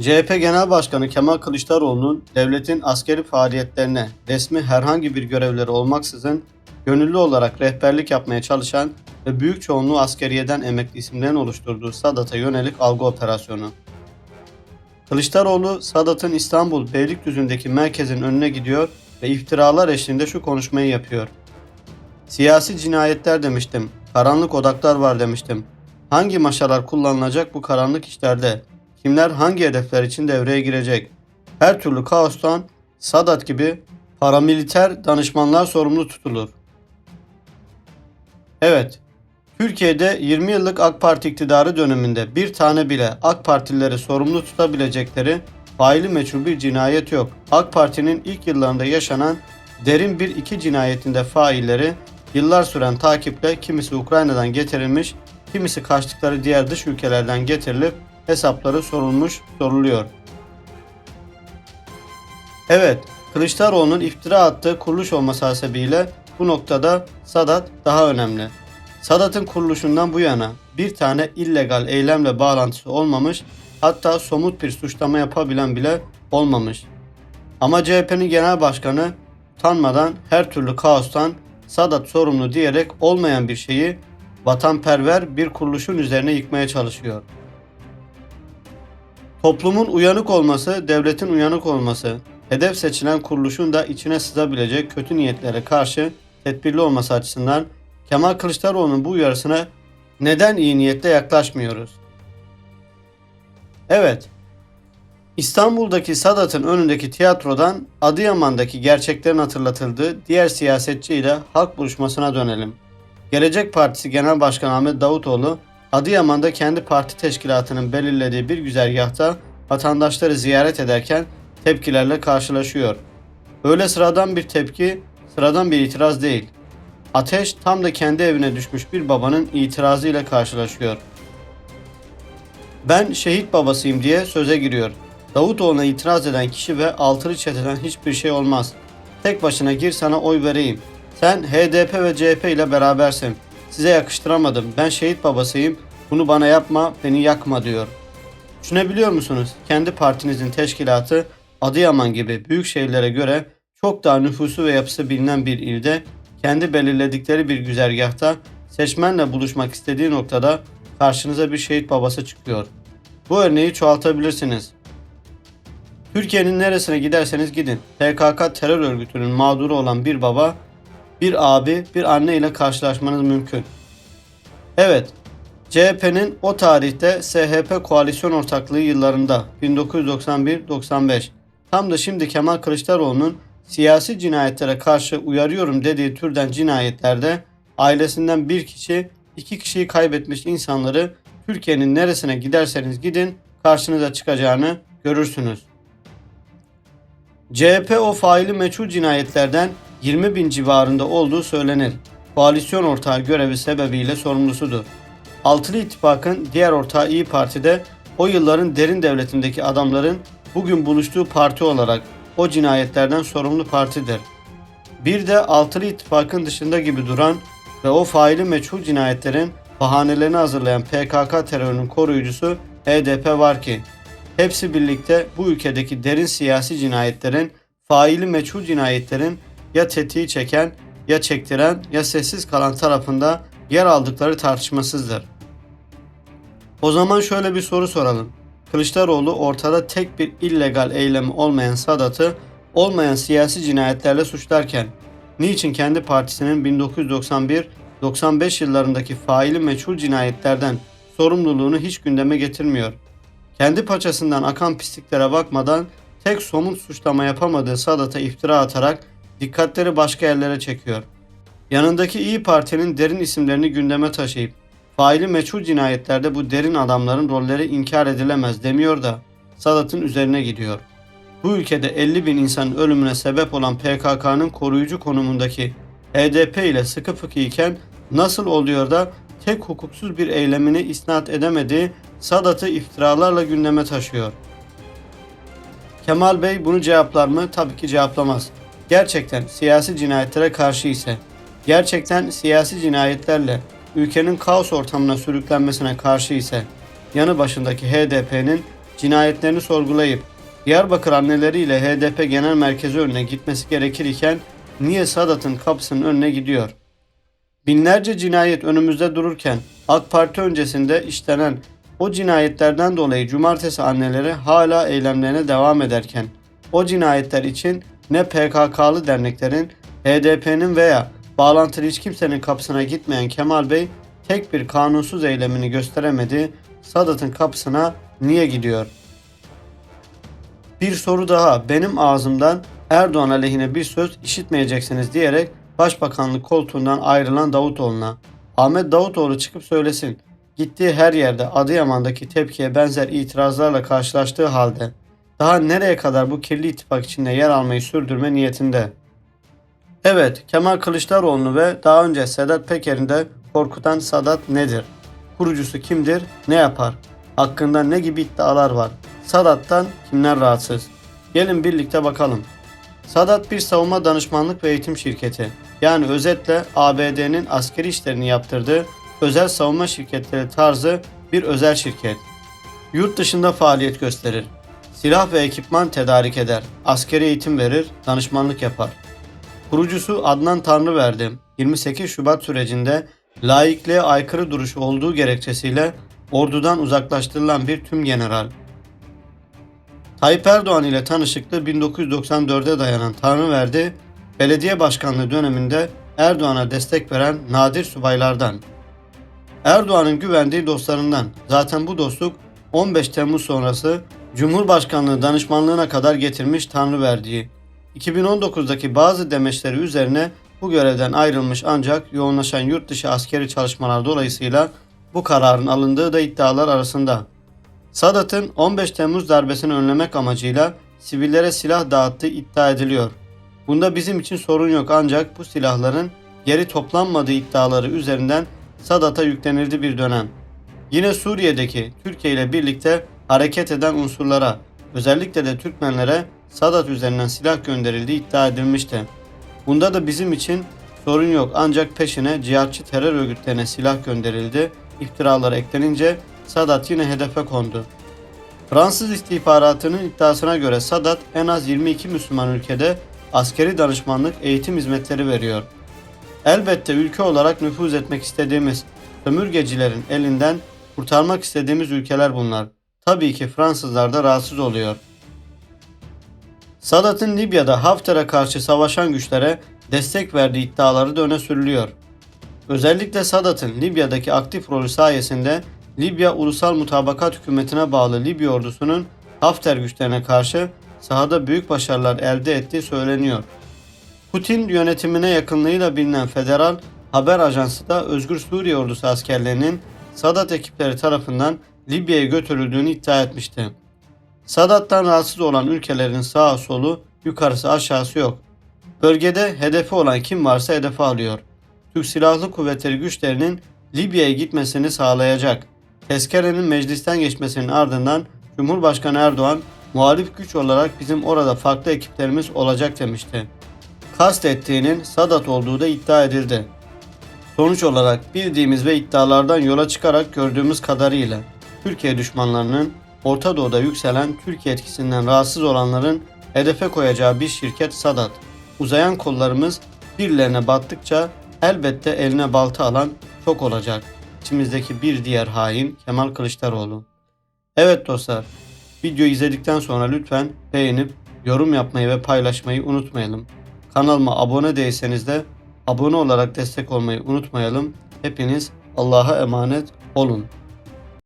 CHP Genel Başkanı Kemal Kılıçdaroğlu'nun devletin askeri faaliyetlerine resmi herhangi bir görevleri olmaksızın gönüllü olarak rehberlik yapmaya çalışan ve büyük çoğunluğu askeriyeden emekli isimlerin oluşturduğu Sadat'a yönelik algı operasyonu. Kılıçdaroğlu, Sadat'ın İstanbul Beylikdüzü'ndeki merkezin önüne gidiyor ve iftiralar eşliğinde şu konuşmayı yapıyor. Siyasi cinayetler demiştim, karanlık odaklar var demiştim. Hangi maşalar kullanılacak bu karanlık işlerde? Kimler hangi hedefler için devreye girecek? Her türlü kaostan Sadat gibi paramiliter danışmanlar sorumlu tutulur. Evet, Türkiye'de 20 yıllık AK Parti iktidarı döneminde bir tane bile AK Partilileri sorumlu tutabilecekleri faili meçhul bir cinayet yok. AK Parti'nin ilk yıllarında yaşanan derin bir iki cinayetinde failleri yıllar süren takiple kimisi Ukrayna'dan getirilmiş, kimisi kaçtıkları diğer dış ülkelerden getirilip hesapları sorulmuş, soruluyor. Evet, Kılıçdaroğlu'nun iftira attığı kuruluş olması hasebiyle bu noktada Sadat daha önemli. Sadat'ın kuruluşundan bu yana bir tane illegal eylemle bağlantısı olmamış, hatta somut bir suçlama yapabilen bile olmamış. Ama CHP'nin genel başkanı utanmadan her türlü kaostan Sadat sorumlu diyerek olmayan bir şeyi vatanperver bir kuruluşun üzerine yıkmaya çalışıyor. Toplumun uyanık olması, devletin uyanık olması, hedef seçilen kuruluşun da içine sızabilecek kötü niyetlere karşı tedbirli olması açısından Kemal Kılıçdaroğlu'nun bu uyarısına neden iyi niyetle yaklaşmıyoruz? Evet, İstanbul'daki Sadat'ın önündeki tiyatrodan Adıyaman'daki gerçeklerin hatırlatıldığı diğer siyasetçi ile halk buluşmasına dönelim. Gelecek Partisi Genel Başkanı Ahmet Davutoğlu, Adıyaman'da kendi parti teşkilatının belirlediği bir güzergahta vatandaşları ziyaret ederken tepkilerle karşılaşıyor. Öyle sıradan bir tepki, sıradan bir itiraz değil. Ateş tam da kendi evine düşmüş bir babanın itirazıyla karşılaşıyor. Ben şehit babasıyım diye söze giriyor. Davutoğlu'na itiraz eden kişi ve altılı çeteden hiçbir şey olmaz. Tek başına gir sana oy vereyim. Sen HDP ve CHP ile berabersin. Size yakıştıramadım. Ben şehit babasıyım. Bunu bana yapma, beni yakma diyor. Düşünebiliyor musunuz? Kendi partinizin teşkilatı Adıyaman gibi büyük şehirlere göre çok daha nüfusu ve yapısı bilinen bir ilde kendi belirledikleri bir güzergahta seçmenle buluşmak istediği noktada karşınıza bir şehit babası çıkıyor. Bu örneği çoğaltabilirsiniz. Türkiye'nin neresine giderseniz gidin. PKK terör örgütünün mağduru olan bir baba, bir abi, bir anne ile karşılaşmanız mümkün. Evet, CHP'nin o tarihte SHP koalisyon ortaklığı yıllarında 1991-95 tam da şimdi Kemal Kılıçdaroğlu'nun siyasi cinayetlere karşı uyarıyorum dediği türden cinayetlerde ailesinden bir kişi, iki kişiyi kaybetmiş insanları Türkiye'nin neresine giderseniz gidin karşınıza çıkacağını görürsünüz. CHP o faili meçhul cinayetlerden 20 bin civarında olduğu söylenir. Koalisyon ortağı görevi sebebiyle sorumlusudur. Altılı İttifak'ın diğer ortağı İyi Parti'de o yılların derin devletindeki adamların bugün buluştuğu parti olarak o cinayetlerden sorumlu partidir. Bir de Altılı İttifak'ın dışında gibi duran ve o faili meçhul cinayetlerin bahanelerini hazırlayan PKK terörünün koruyucusu HDP var ki hepsi birlikte bu ülkedeki derin siyasi cinayetlerin, faili meçhul cinayetlerin ya tetiği çeken, ya çektiren, ya sessiz kalan tarafında yer aldıkları tartışmasızdır. O zaman şöyle bir soru soralım. Kılıçdaroğlu ortada tek bir illegal eylemi olmayan Sadat'ı olmayan siyasi cinayetlerle suçlarken niçin kendi partisinin 1991-95 yıllarındaki faili meçhul cinayetlerden sorumluluğunu hiç gündeme getirmiyor? Kendi paçasından akan pisliklere bakmadan tek somut suçlama yapamadığı Sadat'a iftira atarak dikkatleri başka yerlere çekiyor. Yanındaki İyi Parti'nin derin isimlerini gündeme taşıyıp faili meçhul cinayetlerde bu derin adamların rolleri inkar edilemez demiyor da Sadat'ın üzerine gidiyor. Bu ülkede 50 bin insanın ölümüne sebep olan PKK'nın koruyucu konumundaki HDP ile sıkı fıkı iken nasıl oluyor da tek hukuksuz bir eylemini isnat edemediği Sadat'ı iftiralarla gündeme taşıyor. Kemal Bey bunu cevaplar mı? Tabii ki cevaplamaz. Gerçekten siyasi cinayetlere karşı ise, gerçekten siyasi cinayetlerle ülkenin kaos ortamına sürüklenmesine karşı ise, yanı başındaki HDP'nin cinayetlerini sorgulayıp Diyarbakır anneleriyle HDP Genel Merkezi önüne gitmesi gerekir iken niye Sadat'ın kapısının önüne gidiyor? Binlerce cinayet önümüzde dururken AK Parti öncesinde işlenen o cinayetlerden dolayı cumartesi anneleri hala eylemlerine devam ederken o cinayetler için ne PKK'lı derneklerin, HDP'nin veya bağlantılı hiç kimsenin kapısına gitmeyen Kemal Bey tek bir kanunsuz eylemini gösteremedi. Sadat'ın kapısına niye gidiyor? Bir soru daha benim ağzımdan Erdoğan aleyhine bir söz işitmeyeceksiniz diyerek Başbakanlık koltuğundan ayrılan Davutoğlu'na. Ahmet Davutoğlu çıkıp söylesin. Gittiği her yerde Adıyaman'daki tepkiye benzer itirazlarla karşılaştığı halde daha nereye kadar bu kirli ittifak içinde yer almayı sürdürme niyetinde? Evet, Kemal Kılıçdaroğlu ve daha önce Sedat Peker'in de korkutan Sadat nedir? Kurucusu kimdir? Ne yapar? Hakkında ne gibi iddialar var? Sadat'tan kimler rahatsız? Gelin birlikte bakalım. Sadat bir savunma danışmanlık ve eğitim şirketi. Yani özetle ABD'nin askeri işlerini yaptırdığı özel savunma şirketleri tarzı bir özel şirket. Yurt dışında faaliyet gösterir. Silah ve ekipman tedarik eder. Askeri eğitim verir, danışmanlık yapar. Kurucusu Adnan Tanrıverdi 28 Şubat sürecinde laikliğe aykırı duruş olduğu gerekçesiyle ordudan uzaklaştırılan bir tüm general. Tayyip Erdoğan ile tanışıklığı 1994'e dayanan Tanrıverdi, belediye başkanlığı döneminde Erdoğan'a destek veren nadir subaylardan. Erdoğan'ın güvendiği dostlarından. Zaten bu dostluk 15 Temmuz sonrası Cumhurbaşkanlığı danışmanlığına kadar getirmiş Tanrıverdi'yi. 2019'daki bazı demeçleri üzerine bu görevden ayrılmış ancak yoğunlaşan yurt dışı askeri çalışmalar dolayısıyla bu kararın alındığı da iddialar arasında. Sadat'ın 15 Temmuz darbesini önlemek amacıyla sivillere silah dağıttığı iddia ediliyor. Bunda bizim için sorun yok ancak bu silahların geri toplanmadığı iddiaları üzerinden Sadat'a yüklenildi bir dönem. Yine Suriye'deki Türkiye ile birlikte hareket eden unsurlara, özellikle de Türkmenlere Sadat üzerinden silah gönderildiği iddia edilmişti. Bunda da bizim için sorun yok ancak peşine cihatçı terör örgütlerine silah gönderildi, iftiralara eklenince Sadat yine hedefe kondu. Fransız istihbaratının iddiasına göre Sadat en az 22 Müslüman ülkede askeri danışmanlık eğitim hizmetleri veriyor. Elbette ülke olarak nüfuz etmek istediğimiz sömürgecilerin elinden kurtarmak istediğimiz ülkeler bunlar. Tabii ki Fransızlar da rahatsız oluyor. Sadat'ın Libya'da Hafter'e karşı savaşan güçlere destek verdiği iddiaları da öne sürülüyor. Özellikle Sadat'ın Libya'daki aktif rolü sayesinde Libya Ulusal Mutabakat Hükümeti'ne bağlı Libya ordusunun Hafter güçlerine karşı sahada büyük başarılar elde ettiği söyleniyor. Putin yönetimine yakınlığıyla bilinen Federal Haber Ajansı da Özgür Suriye Ordusu askerlerinin Sadat ekipleri tarafından Libya'ya götürüldüğünü iddia etmişti. Sadat'tan rahatsız olan ülkelerin sağa solu, yukarısı aşağısı yok. Bölgede hedefi olan kim varsa hedefe alıyor. Türk Silahlı Kuvvetleri güçlerinin Libya'ya gitmesini sağlayacak. Tezkerenin meclisten geçmesinin ardından Cumhurbaşkanı Erdoğan muhalif güç olarak bizim orada farklı ekiplerimiz olacak demişti. Kastettiğinin Sadat olduğu da iddia edildi. Sonuç olarak bildiğimiz ve iddialardan yola çıkarak gördüğümüz kadarıyla Türkiye düşmanlarının Orta Doğu'da yükselen Türkiye etkisinden rahatsız olanların hedefe koyacağı bir şirket Sadat. Uzayan kollarımız birilerine battıkça elbette eline balta alan çok olacak. İçimizdeki bir diğer hain Kemal Kılıçdaroğlu. Evet dostlar, videoyu izledikten sonra lütfen beğenip yorum yapmayı ve paylaşmayı unutmayalım. Kanalıma abone değilseniz de abone olarak destek olmayı unutmayalım. Hepiniz Allah'a emanet olun.